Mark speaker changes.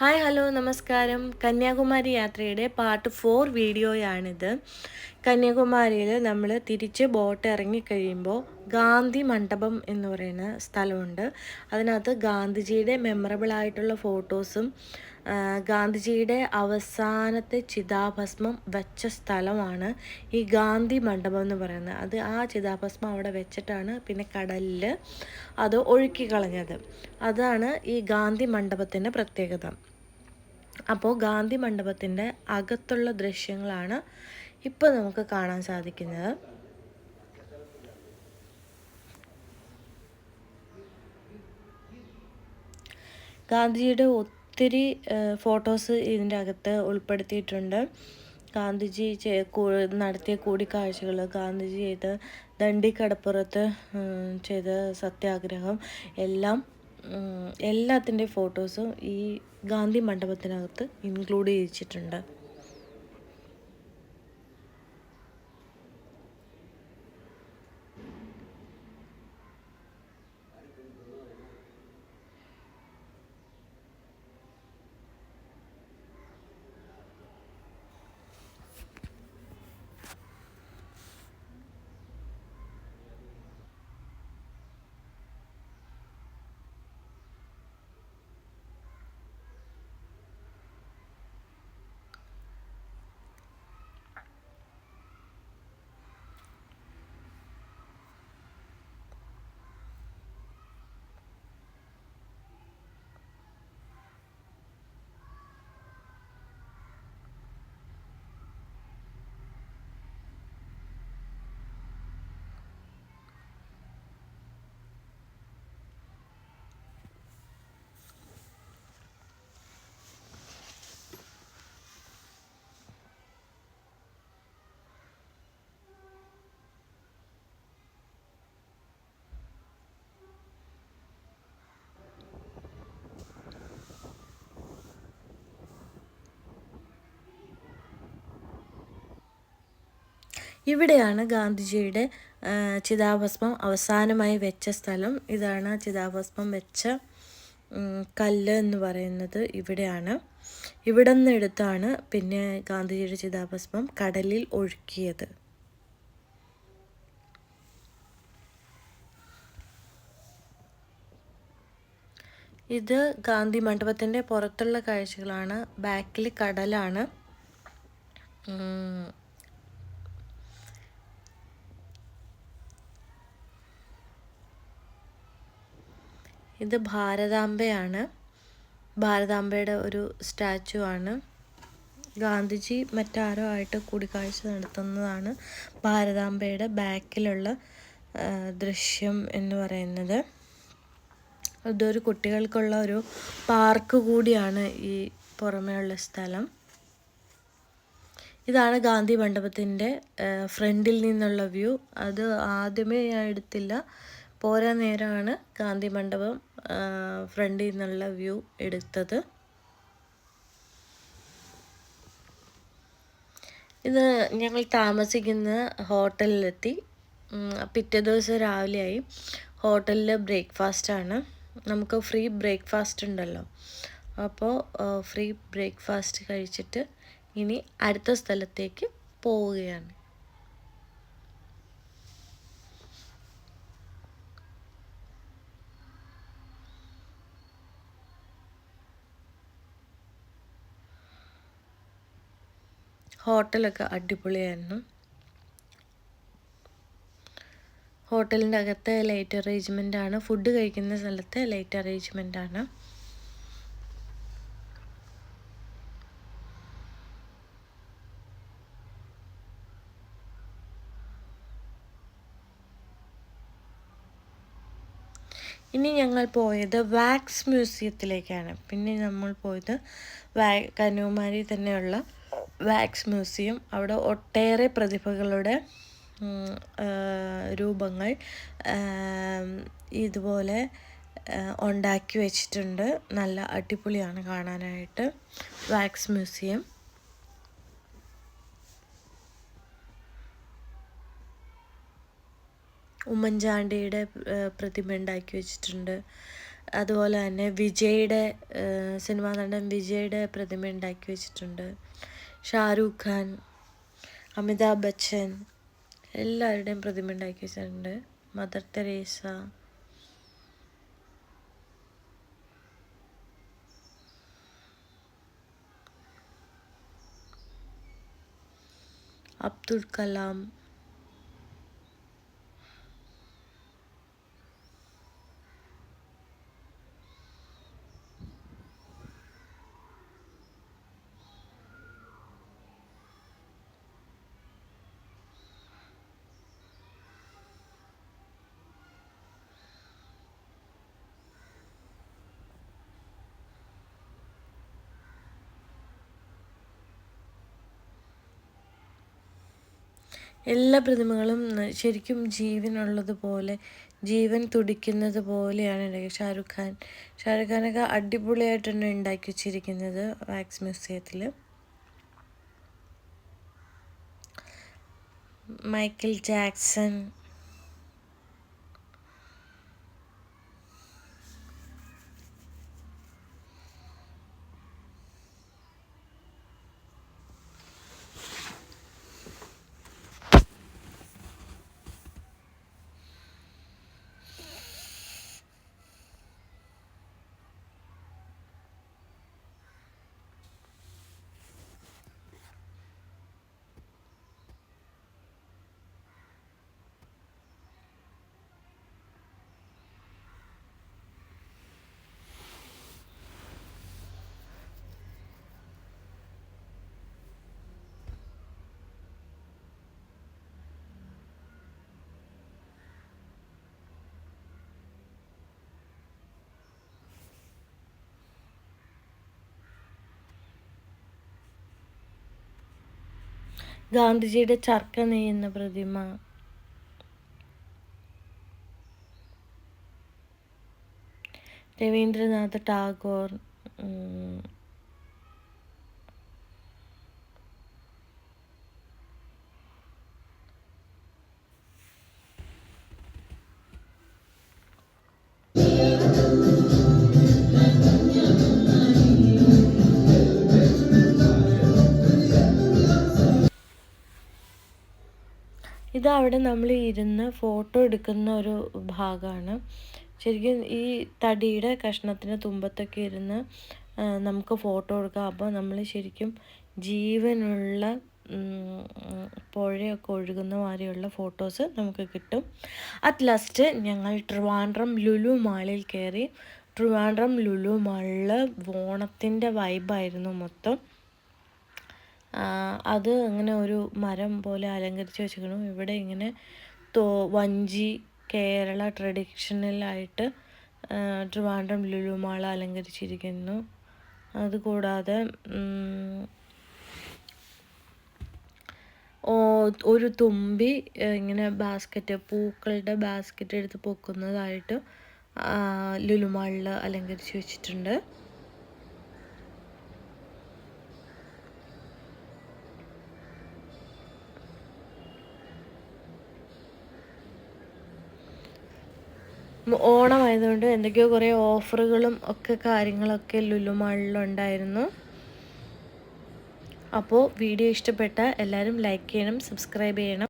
Speaker 1: Hi hello നമസ്കാരം. കന്യാകുമാരി യാത്രയുടെ part four വീഡിയോയാണിത്. കന്യാകുമാരിയിൽ നമ്മൾ തിരിച്ച് ബോട്ട് ഇറങ്ങിക്കഴിയുമ്പോൾ ഗാന്ധി മണ്ഡപം എന്ന് പറയുന്ന സ്ഥലമുണ്ട്. അതിനകത്ത് ഗാന്ധിജിയുടെ മെമ്മറബിൾ ആയിട്ടുള്ള ഫോട്ടോസും ഗാന്ധിജിയുടെ അവസാനത്തെ ചിതാഭസ്മം വെച്ച സ്ഥലമാണ് ഈ ഗാന്ധി മണ്ഡപം എന്ന് പറയുന്നത്. അത് ആ ചിതാഭസ്മം അവിടെ വെച്ചിട്ടാണ് പിന്നെ കടലിൽ അത് ഒഴുക്കി കളഞ്ഞത്. അതാണ് ഈ ഗാന്ധി മണ്ഡപത്തിന്റെ പ്രത്യേകത. അപ്പോൾ ഗാന്ധി മണ്ഡപത്തിന്റെ അകത്തുള്ള ദൃശ്യങ്ങളാണ് ഇപ്പോൾ നമുക്ക് കാണാൻ സാധിക്കുന്നത്. ഗാന്ധിജിയുടെ ഒത്തിരി ഫോട്ടോസ് ഇതിന്റെ അകത്ത് ഉൾപ്പെടുത്തിയിട്ടുണ്ട്. ഗാന്ധിജി നടത്തിയ കൂടിക്കാഴ്ചകൾ ഗാന്ധിജി ചെയ്ത ദണ്ഡിക്കടപ്പുറത്ത് ചെയ്ത സത്യാഗ്രഹം എല്ലാം എല്ലാത്തിന്റെ ഫോട്ടോസും ഈ ഗാന്ധി മണ്ഡപത്തിനകത്ത് ഇൻക്ലൂഡ് ചെയ്യിച്ചിട്ടുണ്ട് ഇവിടെയാണ് ഗാന്ധിജിയുടെ ചിതാഭസ്മം അവസാനമായി വെച്ച സ്ഥലം. ഇതാണ് ചിതാഭസ്മം വെച്ച കല്ല് എന്ന് പറയുന്നത് ഇവിടെയാണ്. ഇവിടെ നിന്നെടുത്താണ് പിന്നെ ഗാന്ധിജിയുടെ ചിതാഭസ്മം കടലിൽ ഒഴുക്കിയത്. ഇത് ഗാന്ധി മണ്ഡപത്തിന്റെ പുറത്തുള്ള കാഴ്ചകളാണ്. ബാക്കിൽ കടലാണ്. ഇത് ഭാരതാംബയാണ്. ഭാരതാംബയുടെ ഒരു സ്റ്റാച്ചു ആണ്. ഗാന്ധിജി മറ്റാരോ ആയിട്ട് കൂടിക്കാഴ്ച നടത്തുന്നതാണ് ഭാരതാംബയുടെ ബാക്കിലുള്ള ദൃശ്യം എന്ന് പറയുന്നത്. ഇതൊരു കുട്ടികൾക്കുള്ള ഒരു പാർക്ക് കൂടിയാണ് ഈ പുറമേയുള്ള സ്ഥലം. ഇതാണ് ഗാന്ധി മണ്ഡപത്തിന്റെ ഫ്രണ്ടിൽ നിന്നുള്ള വ്യൂ. അത് ആദ്യമേ ഞാൻ എടുത്തില്ല. പോരാ നേരമാണ് ഗാന്ധി മണ്ഡപം ഫ്രണ്ടിൽ നിന്നുള്ള വ്യൂ എടുത്തത്. ഇത് ഞങ്ങൾ താമസിക്കുന്ന ഹോട്ടലിലെത്തി. പിറ്റേ ദിവസം രാവിലെയായി. ഹോട്ടലിൽ ബ്രേക്ക്ഫാസ്റ്റാണ് നമുക്ക് ഫ്രീ ബ്രേക്ക്ഫാസ്റ്റ് ഉണ്ടല്ലോ. അപ്പോൾ ഫ്രീ ബ്രേക്ക്ഫാസ്റ്റ് കഴിച്ചിട്ട് ഇനി അടുത്ത സ്ഥലത്തേക്ക് പോവുകയാണ്. ഹോട്ടലൊക്കെ അടിപൊളിയായിരുന്നു. ഹോട്ടലിന്റെ അകത്തെ ലൈറ്റ് അറേഞ്ച്മെന്റ് ആണ്. ഫുഡ് കഴിക്കുന്ന സ്ഥലത്തെ ലൈറ്റ് അറേഞ്ച്മെന്റ് ആണ്. ഇനി ഞങ്ങൾ പോയത് വാക്സ് മ്യൂസിയത്തിലേക്കാണ്. പിന്നെ നമ്മൾ പോയത് വാ കന്യാകുമാരി തന്നെയുള്ള വാക്സ് മ്യൂസിയം. അവിടെ ഒട്ടേറെ പ്രതിഭകളുടെ രൂപങ്ങൾ ഇതുപോലെ ഉണ്ടാക്കി വെച്ചിട്ടുണ്ട്. നല്ല അടിപൊളിയാണ് കാണാനായിട്ട്. Wax museum. ഉമ്മൻചാണ്ടിയുടെ പ്രതിമ ഉണ്ടാക്കി വെച്ചിട്ടുണ്ട്. അതുപോലെ തന്നെ വിജയുടെ സിനിമാ നടൻ വിജയുടെ പ്രതിമ ഉണ്ടാക്കി വെച്ചിട്ടുണ്ട്. ഷാരൂഖ് ഖാൻ അമിതാഭ് ബച്ചൻ എല്ലാവരുടെയും പ്രതിമ ഉണ്ടാക്കി വെച്ചിട്ടുണ്ട്. Mother Teresa. അബ്ദുൽ കലാം. എല്ലാ പ്രതിമകളും ശരിക്കും ജീവനുള്ളതുപോലെ ജീവൻ തുടിക്കുന്നത് പോലെയാണ് ഉണ്ടാക്കി ഷാറുഖ് ഖാൻ. ഷാറുഖ് ഖാനൊക്കെ അടിപൊളിയായിട്ടാണ് ഉണ്ടാക്കി വെച്ചിരിക്കുന്നത് വാക്സ് മ്യൂസിയത്തിൽ മൈക്കിൾ ജാക്സൺ ഗാന്ധിജിയുടെ ചർക്ക നെയ്യുന്ന പ്രതിമ. രവീന്ദ്രനാഥ് ടാഗോർ ഇതവിടെ നമ്മൾ ഇരുന്ന് ഫോട്ടോ എടുക്കുന്ന ഒരു ഭാഗമാണ് ശരിക്കും ഈ തടിയുടെ കഷ്ണത്തിന് തുമ്പത്തൊക്കെ ഇരുന്ന് നമുക്ക് ഫോട്ടോ എടുക്കാം. അപ്പോൾ നമ്മൾ ശരിക്കും ജീവനുള്ള പുഴയൊക്കെ ഒഴുകുന്ന മാതിരിയുള്ള ഫോട്ടോസ് നമുക്ക് കിട്ടും. അറ്റ് ലാസ്റ്റ് ഞങ്ങൾ ട്രിവാൻഡ്രം ലുലു മാളിൽ കയറി. ട്രിവാൻഡ്രം ലുലു മാളിൽ ഓണത്തിന്റെ വൈബായിരുന്നു മൊത്തം. അത് അങ്ങനെ ഒരു മരം പോലെ അലങ്കരിച്ച് വെച്ചിരിക്കുന്നു. ഇവിടെ ഇങ്ങനെ തോ വഞ്ചി കേരള ട്രഡീഷണലായിട്ട് ട്രിവാൻഡ്രം ലുലുമാള അലങ്കരിച്ചിരിക്കുന്നു. അതുകൂടാതെ ഓ ഒരു തുമ്പി ഇങ്ങനെ ബാസ്ക്കറ്റ് പൂക്കളുടെ ബാസ്ക്കറ്റ് എടുത്ത് പൊക്കുന്നതായിട്ട് ലുലുമാളിൽ അലങ്കരിച്ച് വെച്ചിട്ടുണ്ട്. ഓണമായതുകൊണ്ട് എന്തൊക്കെയോ കുറേ ഓഫറുകളും ഒക്കെ കാര്യങ്ങളൊക്കെ ലുലുമാളിലുണ്ടായിരുന്നു അപ്പോൾ വീഡിയോ ഇഷ്ടപ്പെട്ട എല്ലാവരും ലൈക്ക് ചെയ്യണം സബ്സ്ക്രൈബ് ചെയ്യണം.